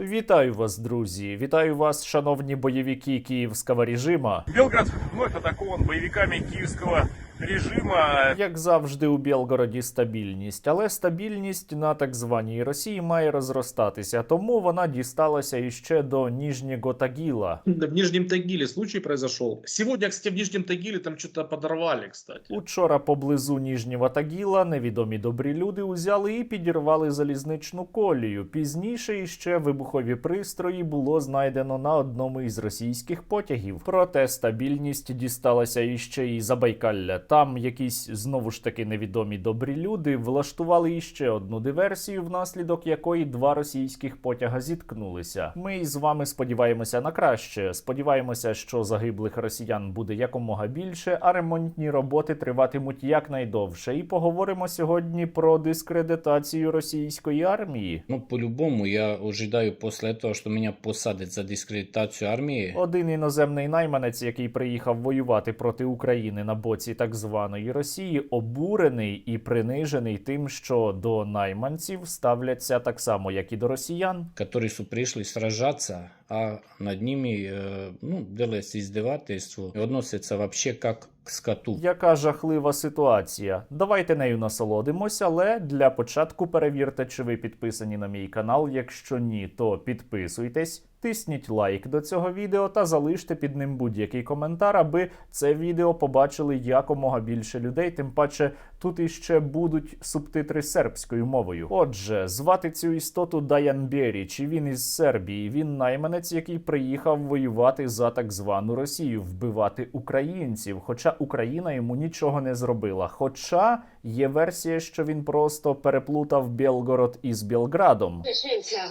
Вітаю вас, друзі! Вітаю вас, шановні бойовики київського режима. Белгород вновь атакован бойовиками киевского режима. Як завжди, у Білгороді стабільність, але стабільність на так званій Росії має розростатися, тому вона дісталася іще до Ніжнього Тагіла. В Нижнем Тагиле случай произошел. Сегодня, кстати, в Нижнем Тагиле там что-то подорвали, кстати. Учора поблизу Ніжнього Тагіла невідомі добрі люди узяли і підірвали залізничну колію. Пізніше іще вибухові пристрої було знайдено на одному із російських потягів. Проте стабільність дісталася іще і Забайкалля. Там якісь знову ж таки невідомі добрі люди влаштували іще одну диверсію, внаслідок якої два російських потяга зіткнулися. Ми із вами сподіваємося на краще. Сподіваємося, що загиблих росіян буде якомога більше, а ремонтні роботи триватимуть якнайдовше. І поговоримо сьогодні про дискредитацію російської армії. Ну, по-любому, я ожидаю после этого, что меня посадят за дискредитацию армии. Один іноземний найманець, який приїхав воювати проти України на боці так званої Росії, обурений і принижений тим, що до найманців ставляться так само, як і до росіян. які прийшли пришли сражаться, а над ними э, ну, делается издевательство и относятся вообще как к скоту. Яка жахлива ситуація. Давайте нею насолодимося, але для початку перевірте, чи ви підписані на мій канал. Якщо ні, то підписуйтесь, тисніть лайк до цього відео та залиште під ним будь-який коментар, аби це відео побачили якомога більше людей. Тим паче тут іще будуть субтитри сербською мовою. Отже, звати цю істоту Даян Бері, чи він із Сербії. Він найманець, який приїхав воювати за так звану Росію, вбивати українців. Хоча Україна йому нічого не зробила. Хоча є версія, що він просто переплутав Белгород із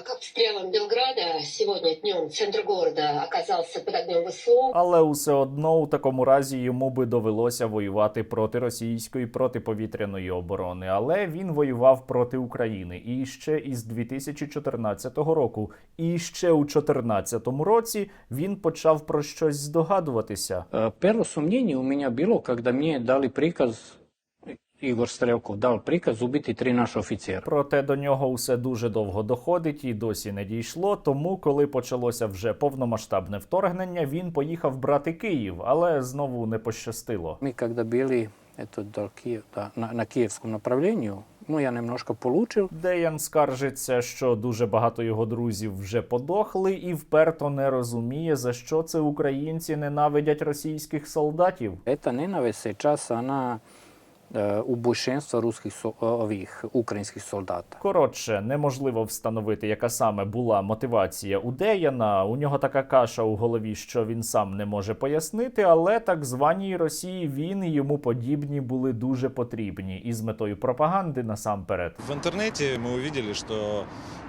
к обстрелам Белграда. Днем центр города оказался под огнем ВСУ. Але усе одно у такому разі йому би довелося воювати проти російської протиповітряної оборони. Але він воював проти України і ще із 2014 року. І ще у 2014 році він почав про щось здогадуватися. Э, Первое сомнение у меня было, когда мне дали приказ, Игорь Стрелков дал приказ убить три наши офицера. Проте до нього усе дуже довго доходить і досі не дійшло. Тому, коли почалося вже повномасштабне вторгнення, він поїхав брати Київ, але знову не пощастило. Мы когда были это, до Киев- да, на, на киевском направлении, ну, я немножко получил. Деян скаржиться, що дуже багато його друзів вже подохли, і вперто не розуміє, за що це українці ненавидять російських солдатів. Это ненависть сейчас, она э, у большинства русских, со- э, ових, украинских солдат. Коротше, неможливо встановити, яка саме була мотивація у Деяна. У нього така каша у голові, що він сам не може пояснити, але так званій Росії він і йому подібні були дуже потрібні із метою пропаганди насамперед. В интернете мы увидели, что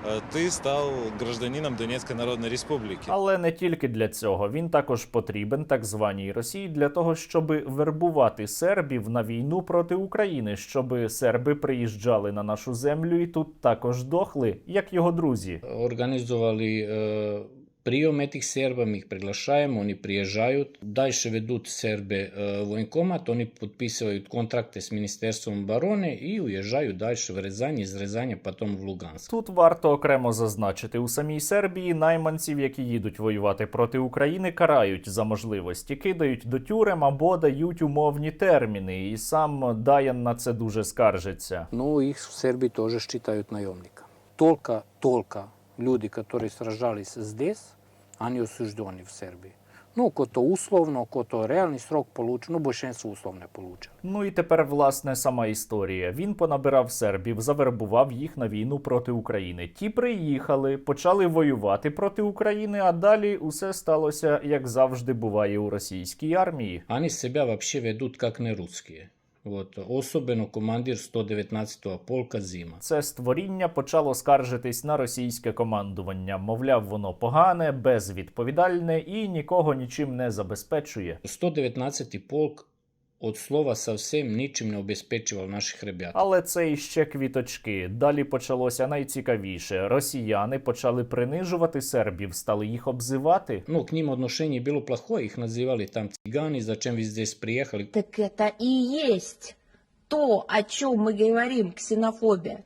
э, ты стал гражданином Донецкой Народной Республики. Але не тільки для цього. Він також потрібен так званій Росії для того, щоб вербувати сербів на війну проти України, щоб серби приїжджали на нашу землю і тут також дохли, як його друзі. Організували. э, прием этих сербов, мы их приглашаем, они приезжают. Дальше ведут сербы э, военкомат, они подписывают контракты с Министерством обороны и уезжают дальше в Рязань, из Рязани потом в Луганск. Тут варто окремо зазначити у самій Сербії найманців, які їдуть воювати проти України, карають за можливості, кидають до тюрем або дають умовні терміни. І сам Даян на це дуже скаржиться. Ну, их в Сербии тоже считают наемниками. Только, только люди, которые сражались здесь, они осуждены в Сербии. Ну, кто-то условно, кто-то реальный срок получил, ну, большинство условно получили. Ну і тепер, власне, сама історія. Він понабирав сербів, завербував їх на війну проти України. Ті приїхали, почали воювати проти України, а далі усе сталося, як завжди буває у російській армії. Они себя вообще ведут как не русские. Вот, Особено командир 119-го полка Зіма. Це створіння почало скаржитись на російське командування. Мовляв, воно погане, безвідповідальне і нікого нічим не забезпечує. 119-й полк от слова совсем ничем не обеспечивал наших ребят. Але це іще квіточки. Далі почалося найцікавіше. Росіяни почали принижувати сербів, стали їх обзивати. Ну, к ним отношение было плохое, их называли там цыгане, зачем вы здесь приехали. Так это и есть то, о чем мы говорим, ксенофобия.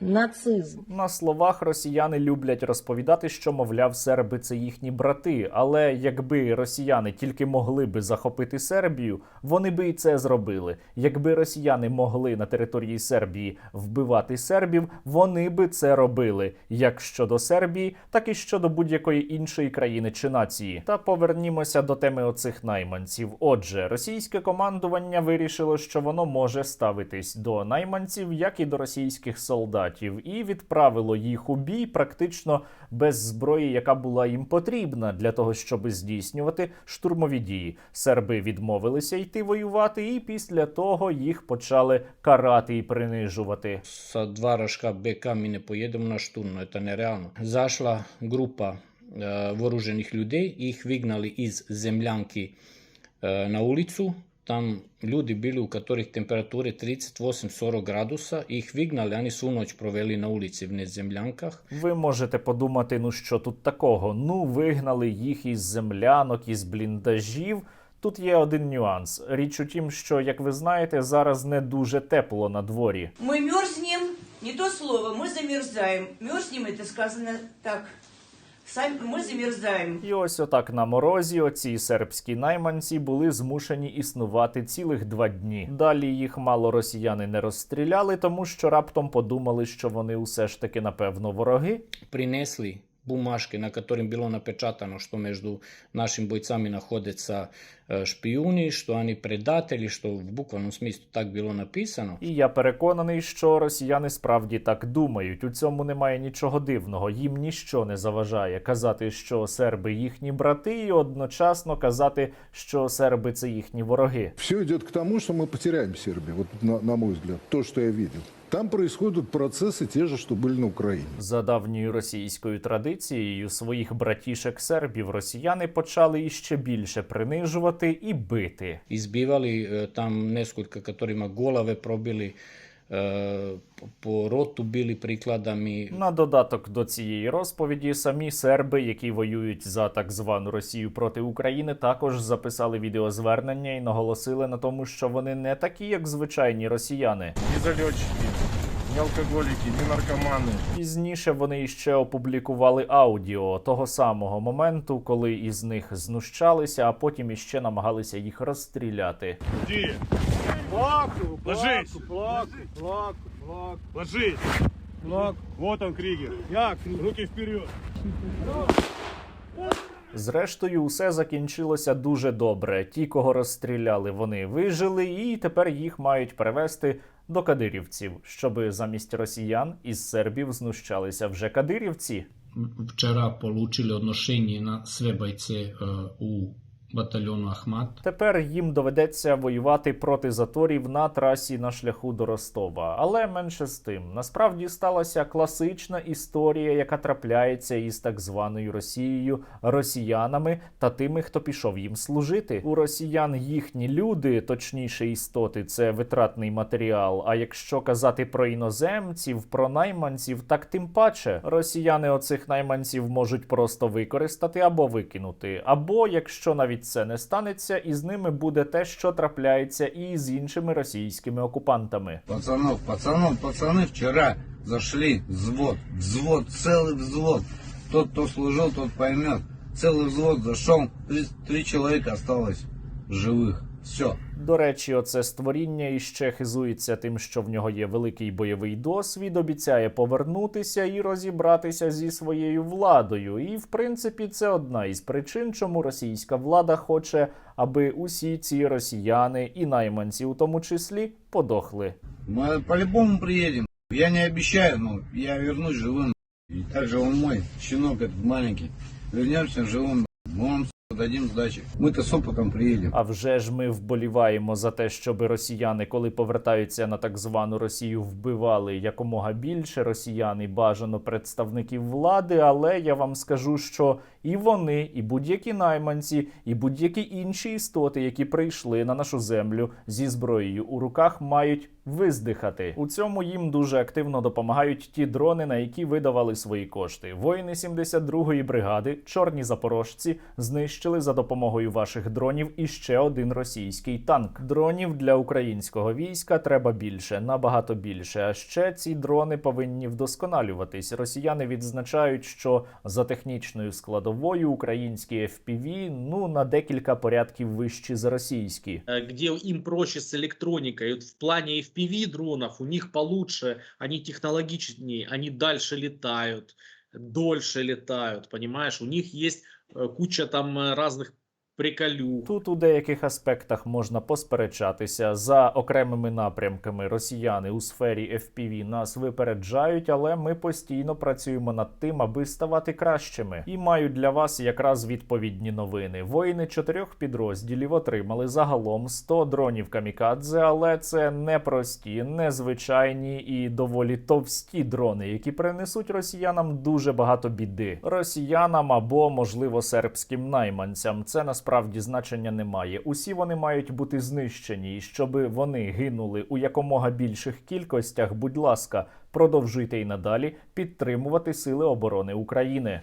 нацизм. На словах росіяни люблять розповідати, що мовляв, серби це їхні брати. Але якби росіяни тільки могли би захопити Сербію, вони би і це зробили. Якби росіяни могли на території Сербії вбивати сербів, вони би це робили як щодо Сербії, так і щодо будь-якої іншої країни чи нації. Та повернімося до теми оцих найманців. Отже, російське командування вирішило, що воно може ставитись до найманців, як і до російських солдатів, і відправило їх у бій практично без зброї, яка була їм потрібна для того, щоб здійснювати штурмові дії. Серби відмовилися йти воювати, і після того їх почали карати і принижувати. Sa dva raška BK mi ne pojedemo na штурм, no это нереально. Zašla grupa e, voruženih ljudi, ih vignali iz zemljanki e, na ulicu. Tam ljudi bili u katorih temperature 38-40 gradusa, ih vignali, oni su u noć proveli na ulici v nezemljankah. Ви можете подумати, ну що тут такого? Ну, вигнали їх із землянок, із бліндажів. Тут є один нюанс. Річ у тім, що, як ви знаєте, зараз не дуже тепло на дворі. Мы мерзнем, не то слово, мы замерзаем. Мерзнем это сказано так. Сами ми замерзаємо. І ось отак на морозі оці сербські найманці були змушені існувати цілих два дні. Далі їх мало росіяни не розстріляли, тому що раптом подумали, що вони усе ж таки напевно вороги. Prinesli bumaške na katorim bilo napečatano što među našim bojcami nahodeca e, špijuni, što oni predatelji, što v bukvalnom smislu tak bilo napisano. І я переконаний, що росіяни справді так думають. У цьому немає нічого дивного. Їм ніщо не заважає казати, що серби їхні брати, і одночасно казати, що серби це їхні вороги. Все идет к тому, что мы потеряем Сербию, вот на, на мой взгляд, то, что я видел. Там происходят процеси, ті ж, що були на Україні. За давньою російською традицією своїх братішек сербів росіяни почали іще більше принижувати і бити. Izbivali там несколько, neskoljka голови golave probili, роту білі prikladami. На додаток до цієї розповіді самі серби, які воюють за так звану Росію проти України, також записали відеозвернення і наголосили на тому, що вони не такі, як звичайні росіяни. Залетчики, не алкоголики, не наркоманы. Пізніше вони іще опублікували аудіо того самого моменту, коли із них знущалися, а потім іще намагалися їх розстріляти. Где? Ложись! Ложись! Вот он, Кригер. Руки вперед! Зрештою, усе закінчилося дуже добре. Ті, кого розстріляли, вони вижили, і тепер їх мають перевести до кадирівців, щоби замість росіян із сербів знущалися вже кадирівці. Вчора получили odnošenje на sve bajce bataljonu Ahmat. Тепер їм доведеться воювати проти заторів на трасі на шляху до Ростова. Але менше з тим, насправді сталася класична історія, яка трапляється із так званою Росією, росіянами та тими, хто пішов їм служити. У росіян їхні люди, точніше істоти, це витратний матеріал. А якщо казати про іноземців, про найманців, так тим паче росіяни оцих найманців можуть просто використати або викинути. Або якщо навіть це не станеться, із ними буде те, що трапляється і з іншими російськими окупантами. Пацанов, пацанов, пацаны вчера зашли, взвод, взвод, целый взвод. Тот, кто служил, тот поймет. Целый взвод зашел, три, три человека осталось живых. Все. До речі, оце створіння іще хизується тим, що в нього є великий бойовий досвід, обіцяє повернутися і розібратися зі своєю владою. І в принципі, це одна із причин, чому російська влада хоче, аби усі ці росіяни і найманці, у тому числі, подохли. Мы по-любому приедем. Я не обещаю, но я вернусь живым. И также он мой, щенок этот маленький. Вернемся живым. Мы вам здачі дадим сдачи. Мы-то з опитом приїдемо. А вже ж ми вболіваємо за те, щоб росіяни, коли повертаються на так звану Росію, вбивали якомога більше росіян і бажано представників влади. Але я вам скажу, що і вони, і будь-які найманці, і будь-які інші істоти, які прийшли на нашу землю зі зброєю у руках, мають виздихати. У цьому їм дуже активно допомагають ті дрони, на які видавали свої кошти. Воїни 72-ї бригади, чорні запорожці, знищили за допомогою ваших дронів іще один російський танк. Дронів для українського війська треба більше, набагато більше. А ще ці дрони повинні вдосконалюватись. Росіяни відзначають, що за технічною складовою українські FPV, ну на декілька порядків вищі за російські. Э, где им проще с электроникой. Вот в плане FPV дронов у них получше, они технологичнее, они дальше летают, дольше летают, понимаешь? У них есть э, куча там э, разных приколюх. Тут у деяких аспектах можна посперечатися за окремими напрямками. Росіяни у сфері FPV нас випереджають, але ми постійно працюємо над тим, аби ставати кращими. І маю для вас якраз відповідні новини. Воїни чотирьох підрозділів отримали загалом 100 дронів камікадзе, але це не прості, незвичайні і доволі товсті дрони, які принесуть росіянам дуже багато біди. Росіянам або можливо сербським найманцям. Це насправді значення не має. Усі вони мають бути знищені, і щоб вони гинули у якомога більших кількостях. Будь ласка, продовжуйте і надалі підтримувати сили оборони України.